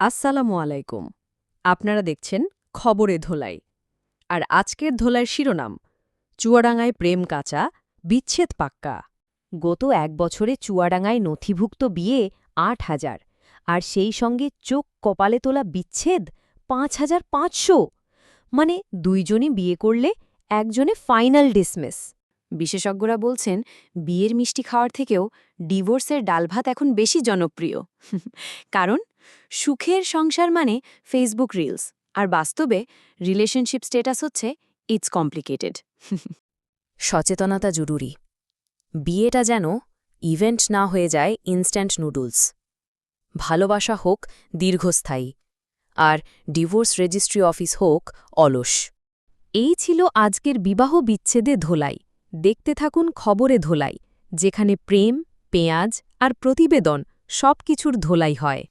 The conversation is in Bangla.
আসসালামু আলাইকুম। আপনারা দেখছেন খবরে ধোলাই। আর আজকের ধোলার শিরোনাম, চুয়াডাঙ্গায় প্রেম কাঁচা, বিচ্ছেদ পাক্কা। গত এক বছরে চুয়াডাঙ্গায় নথিভুক্ত বিয়ে আট হাজার, আর সেই সঙ্গে চোখ কপালে তোলা বিচ্ছেদ পাঁচ হাজার পাঁচশো। মানে দুইজনই বিয়ে করলে একজনে ফাইনাল ডিসমিস। বিশেষজ্ঞরা বলছেন, বিয়ের মিষ্টি খাওয়ার থেকেও ডিভোর্সের ডালভাত এখন বেশি জনপ্রিয়। কারণ, সুখের সংসার মানে ফেসবুক রিলস আর বাস্তবে রিলেশনশিপ স্টেটাস হচ্ছে ইটস কমপ্লিকেটেড সচেতনতা জরুরি। বিয়েটা যেন ইভেন্ট না হয়ে যায় ইনস্ট্যান্ট নুডলস ভালোবাসা হোক দীর্ঘস্থায়ী, আর ডিভোর্স রেজিস্ট্রি অফিস হোক অলস। এই ছিল আজকের বিবাহ বিচ্ছেদে ধোলাই। দেখতে থাকুন খবরে ধোলাই যেখানে প্রেম পেঁয়াজ আর প্রতিবেদন সব কিছুর ধোলাই হয়।